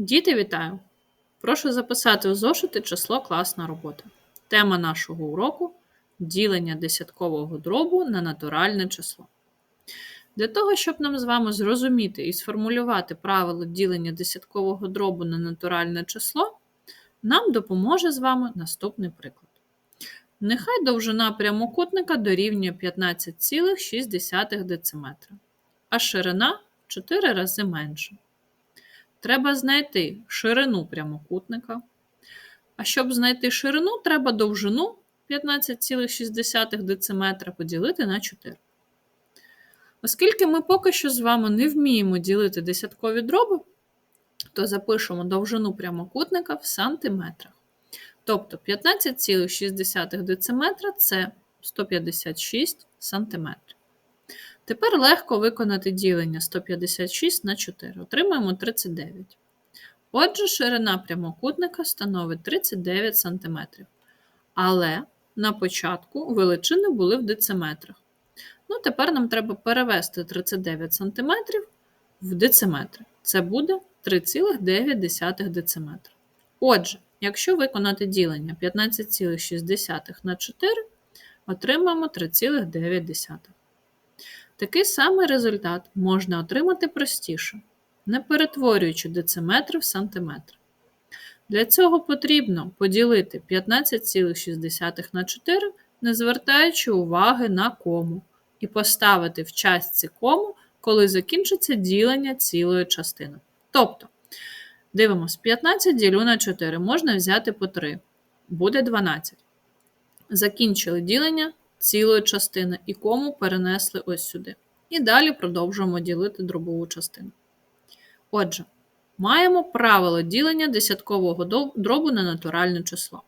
Діти, вітаю! Прошу записати у зошити число класна робота. Тема нашого уроку ділення десяткового дробу на натуральне число. Для того, щоб нам з вами зрозуміти і сформулювати правило ділення десяткового дробу на натуральне число, нам допоможе з вами наступний приклад. Нехай довжина прямокутника дорівнює 15,6 дециметра, а ширина в 4 рази менша. Треба знайти ширину прямокутника. А щоб знайти ширину, треба довжину 15,6 дециметра поділити на 4. Оскільки ми поки що з вами не вміємо ділити десяткові дроби, то запишемо довжину прямокутника в сантиметрах. Тобто 15,6 дециметра це 156 сантиметрів. Тепер легко виконати ділення 156 на 4. Отримаємо 39. Отже, ширина прямокутника становить 39 см. Але на початку величини були в дециметрах. Ну, Тепер нам треба перевести 39 см в дециметри. Це буде 3,9 дециметра. Отже, якщо виконати ділення 15,6 на 4, отримаємо 3,9. Такий самий результат можна отримати простіше, не перетворюючи дециметри в сантиметри. Для цього потрібно поділити 15,6 на 4, не звертаючи уваги на кому, і поставити в частці кому, коли закінчиться ділення цілої частини. Тобто, дивимось, 15 ділю на 4 можна взяти по 3, буде 12. Закінчили ділення цілої частини і кому перенесли ось сюди. І далі продовжуємо ділити дробову частину. Отже, маємо правило ділення десяткового дробу на натуральне число.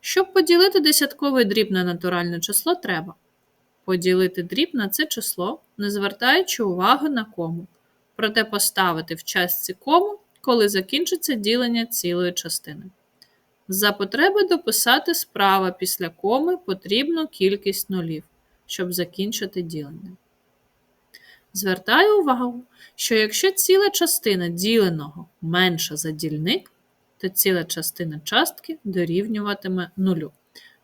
Щоб поділити десятковий дріб на натуральне число, треба поділити дріб на це число, не звертаючи уваги на кому, проте поставити в частці кому, коли закінчиться ділення цілої частини. За потреби дописати справа після коми потрібну кількість нулів, щоб закінчити ділення. Звертаю увагу, що якщо ціла частина діленого менша за дільник, то ціла частина частки дорівнюватиме нулю.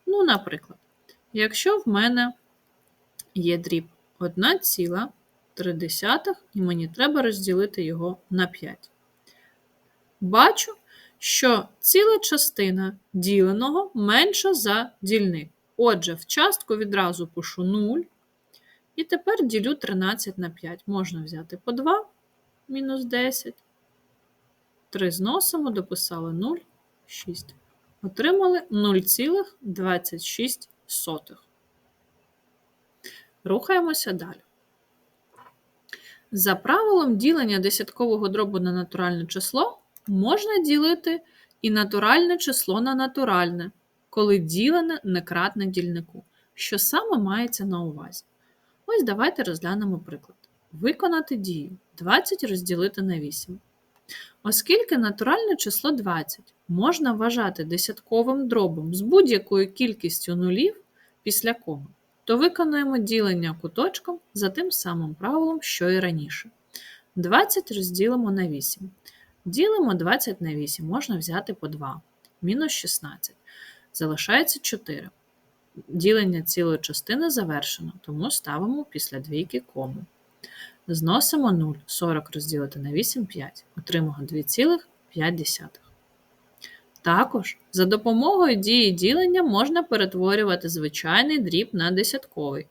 Ну, наприклад, якщо в мене є дріб 1,3 і мені треба розділити його на 5. Бачу, що ціла частина діленого менша за дільник. Отже, в частку відразу пишу 0. І тепер ділю 13 на 5. Можна взяти по 2 мінус 10. 3 зносимо, дописали 0, 6. Отримали 0,26. Рухаємося далі. За правилом ділення десяткового дробу на натуральне число можна ділити і натуральне число на натуральне, коли ділене не кратне дільнику. Що саме мається на увазі? Ось давайте розглянемо приклад. Виконати дію 20 розділити на 8. Оскільки натуральне число 20 можна вважати десятковим дробом з будь-якою кількістю нулів після коми, то виконуємо ділення куточком за тим самим правилом, що і раніше. 20 розділимо на 8. Ділимо 20 на 8, можна взяти по 2, мінус 16. Залишається 4. Ділення цілої частини завершено, тому ставимо після двійки кому. Зносимо 0. 40 розділити на 8 5. Отримаємо 2,5. Також за допомогою дії ділення можна перетворювати звичайний дріб на десятковий.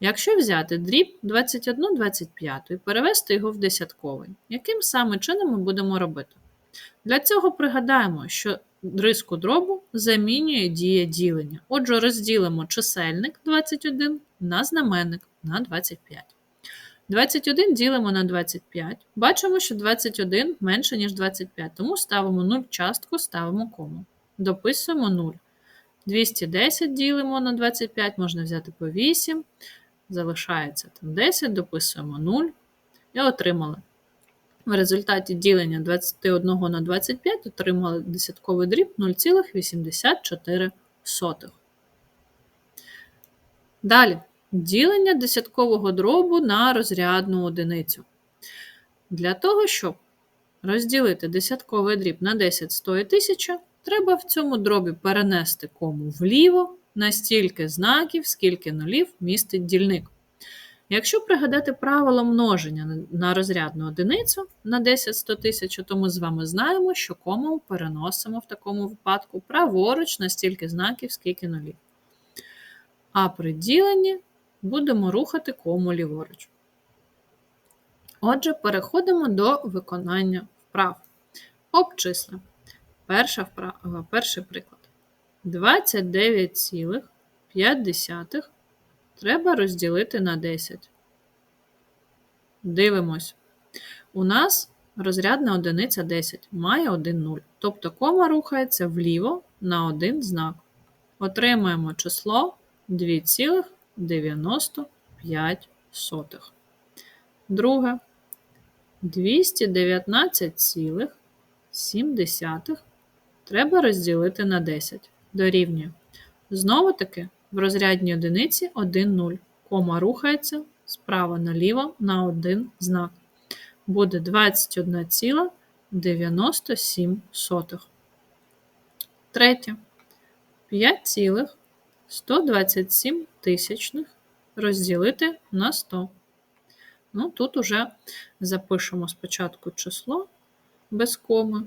Якщо взяти дріб 21 25 і перевести його в десятковий, яким саме чином ми будемо робити? Для цього пригадаємо, що риску дробу замінює дія ділення. Отже, розділимо чисельник 21 на знаменник на 25. 21 ділимо на 25. Бачимо, що 21 менше, ніж 25, тому ставимо 0 частку, ставимо кому. Дописуємо 0. 210 ділимо на 25, можна взяти по 8. Залишається там 10, дописуємо 0 і отримали. В результаті ділення 21 на 25 отримали десятковий дріб 0,84. Далі ділення десяткового дробу на розрядну одиницю. Для того, щоб розділити десятковий дріб на 10, 100 і 1000, треба в цьому дробі перенести кому вліво на стільки знаків, скільки нулів містить дільник. Якщо пригадати правило множення на- розрядну одиницю на 10 100 тисяч, то ми з вами знаємо, що кому переносимо в такому випадку праворуч на стільки знаків, скільки нулів. А при діленні будемо рухати кому ліворуч. Отже, переходимо до виконання вправ. Обчисли. Перша вправа, перший приклад. 29,5 треба розділити на 10. Дивимось. У нас розрядна одиниця 10 має 1 0. Тобто кома рухається вліво на один знак. Отримаємо число 2,95. Друге. 219,7 треба розділити на 10. Дорівнює. Знову таки в розрядній одиниці 1 0. Кома рухається справа наліво на один знак. Буде 21,97. Третє. 5,127 тисячних розділити на 100. Ну, тут уже запишемо спочатку число без коми.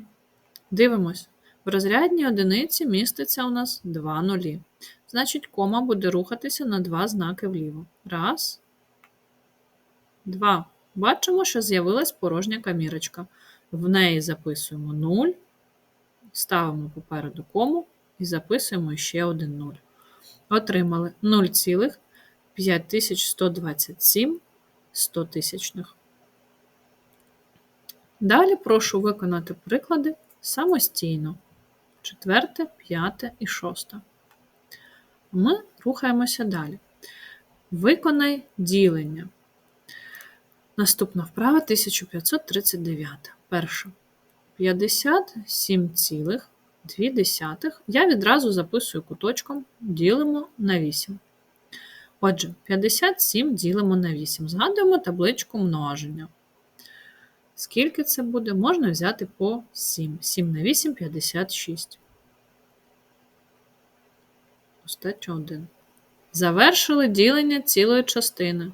Дивимось. В розрядній одиниці міститься у нас 2 нулі. Значить, кома буде рухатися на два знаки вліво. Раз, два. Бачимо, що з'явилась порожня камірочка. В неї записуємо 0, ставимо попереду кому і записуємо ще один 0. Отримали 0,5127 100 тисячних. Далі прошу виконати приклади самостійно. Четверте, п'яте і шосте. Ми рухаємося далі. Виконай ділення. Наступна вправа 1539. Перша. 57,2. Я відразу записую куточком, ділимо на 8. Отже, 57 ділимо на 8. Згадуємо табличку множення. Скільки це буде? Можна взяти по 7. 7 на 8 56. Остача 1. Завершили ділення цілої частини.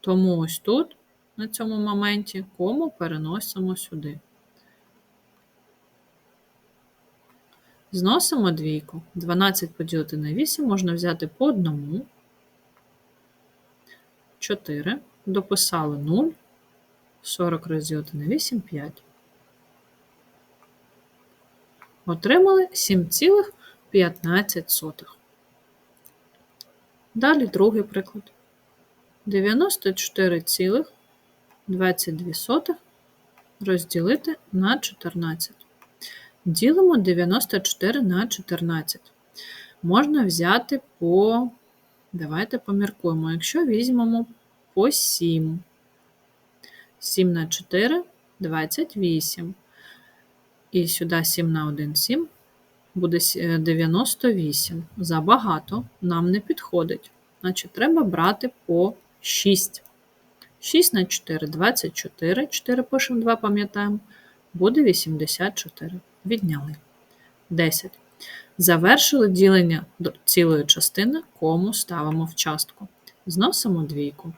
Тому ось тут, на цьому моменті, кому переносимо сюди. Зносимо двійку. 12 поділити на 8 можна взяти по одному. 4. Дописали 0. 40 розділити на 8 5. Отримали 7,15. Далі другий приклад. 94,22 розділити на 14. Ділимо 94 на 14. Можна взяти по, давайте поміркуємо, якщо візьмемо по 7. 7 на 4 28. І сюди 7 на 1 7 буде 98. Забагато нам не підходить. Значить, треба брати по 6. 6 на 4 24. 4 пишемо 2, пам'ятаємо. Буде 84. Відняли. 10. Завершили ділення цілої частини, кому ставимо в частку. Зносимо двійку.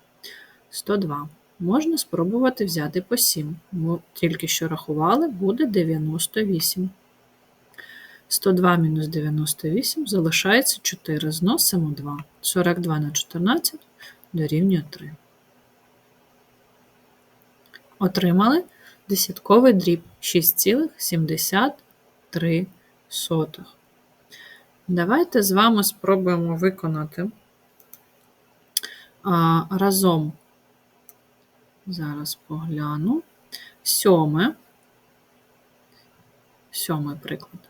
102. Можна спробувати взяти по 7. Ми тільки що рахували, буде 98. 102 мінус 98 залишається 4. Зносимо 2. 42 на 14 дорівнює 3. Отримали десятковий дріб 6,73. Давайте з вами спробуємо виконати а, разом. Зараз погляну. Сьоме. Сьомий приклад.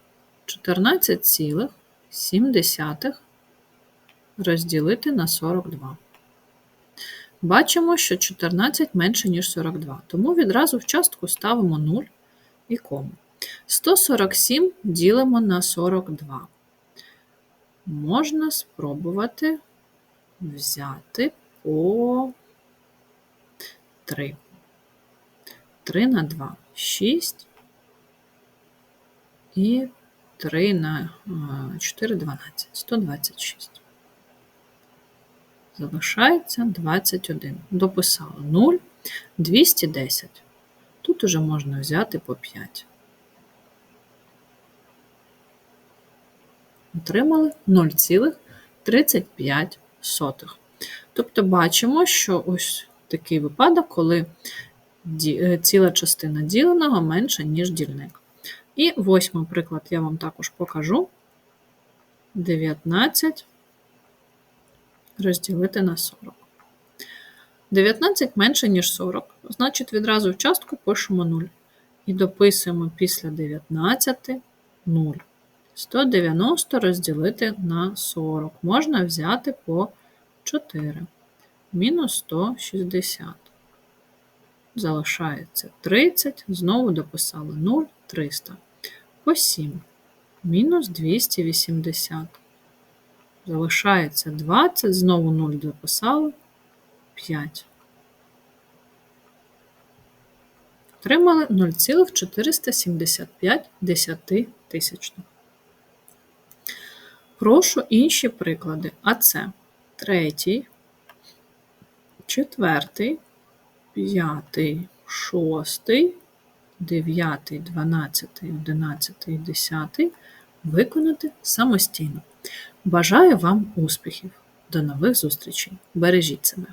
14,7 розділити на 42. Бачимо, що 14 менше, ніж 42, тому відразу в частку ставимо 0 і кому. 147 ділимо на 42. Можна спробувати взяти по 3. 3 на 2. 6 і 3 на 4 12. 126. Залишається 21. Дописала 0, 210. Тут уже можна взяти по 5. Отримали 0,35. Тобто бачимо, що ось такий випадок, коли е, ціла частина діленого менша, ніж дільник. І восьмий приклад я вам також покажу. 19 розділити на 40. 19 менше, ніж 40. Значить, відразу в частку пишемо 0. І дописуємо після 19 0. 190 розділити на 40. Можна взяти по 4. Мінус 160. Залишається 30. Знову дописали 0, 300. По 7. Мінус 280. Залишається 20. Знову 0 дописали. 5. Отримали 0,475 тисячних. Прошу інші приклади. А це третій, четвертий, п'ятий, шостий, дев'ятий, дванадцятий, одинадцятий, десятий виконати самостійно. Бажаю вам успіхів! До нових зустрічей! Бережіть себе!